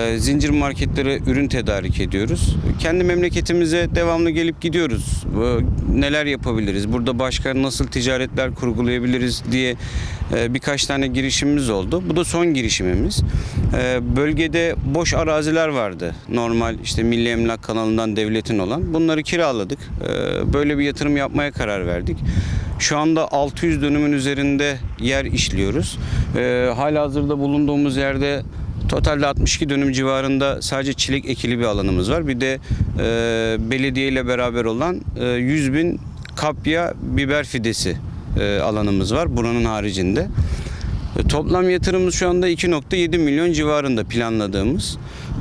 Ee, Zincir marketlere ürün tedarik ediyoruz. Kendi memleketimize devamlı gelip gidiyoruz. Bu- Neler yapabiliriz? Burada başka nasıl ticaretler kurgulayabiliriz diye e, birkaç tane girişimimiz oldu. Bu da son girişimimiz. Ee, Bölgede boş araziler vardı. Normal işte Milli Emlak kanalından devletin olan. Bunları kiraladık. Ee, Böyle bir yatırım yapmaya karar verdik. Şu anda 600 dönümün üzerinde yer işliyoruz. Ee, hala hazırda bulunduğumuz yerde totalde 62 dönüm civarında sadece çilek ekili bir alanımız var. Bir de e, belediye ile beraber olan e, 100 bin kapya biber fidesi e, alanımız var buranın haricinde. E, Toplam yatırımımız şu anda 2.7 milyon civarında planladığımız.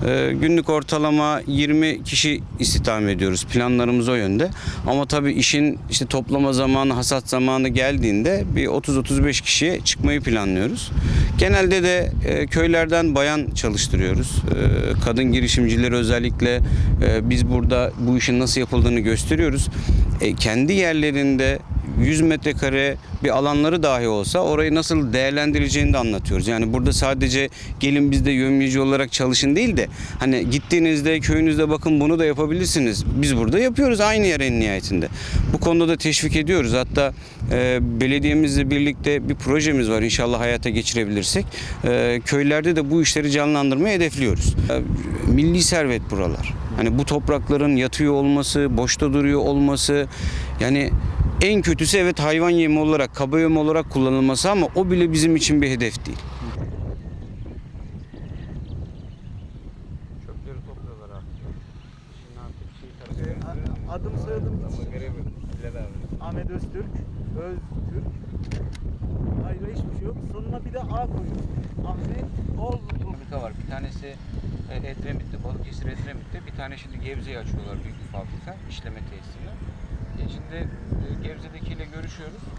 E, Günlük ortalama 20 kişi istihdam ediyoruz. Planlarımız o yönde. Ama tabii işin işte toplama zamanı, hasat zamanı geldiğinde bir 30-35 kişiye çıkmayı planlıyoruz. Genelde de e, köylerden bayan çalıştırıyoruz. E, Kadın girişimcileri özellikle e, biz burada bu işin nasıl yapıldığını gösteriyoruz. Kendi yerlerinde 100 metrekare bir alanları dahi olsa orayı nasıl değerlendireceğini de anlatıyoruz. Yani burada sadece gelin bizde yövmiyeci olarak çalışın değil de hani gittiğinizde köyünüzde bakın bunu da yapabilirsiniz. Biz burada yapıyoruz aynı yer en nihayetinde. Bu konuda da teşvik ediyoruz. Hatta e, belediyemizle birlikte bir projemiz var inşallah hayata geçirebilirsek. E, köylerde de bu işleri canlandırmayı hedefliyoruz. E, milli servet buralar. Hani bu toprakların yatıyor olması, boşta duruyor olması yani en kötüsü evet hayvan yemi olarak, kaba yemi olarak kullanılması ama o bile bizim için bir hedef değil. Çöpleri topluyorlar abi. Şimdi artık şey Adım soyadım Ahmet Öztürk. Öztürk. Hayır hiçbir şey yok. Sonuna bir de A koyuyoruz. Ahmet Ol. fabrika var. Bir tanesi e, Edremit'te, Balıkesir Edremit'te. Bir tane şimdi Gebze'yi açıyorlar büyük bir fabrika. işleme tesisini. E, şimdi e, Gebze'dekiyle görüşüyoruz.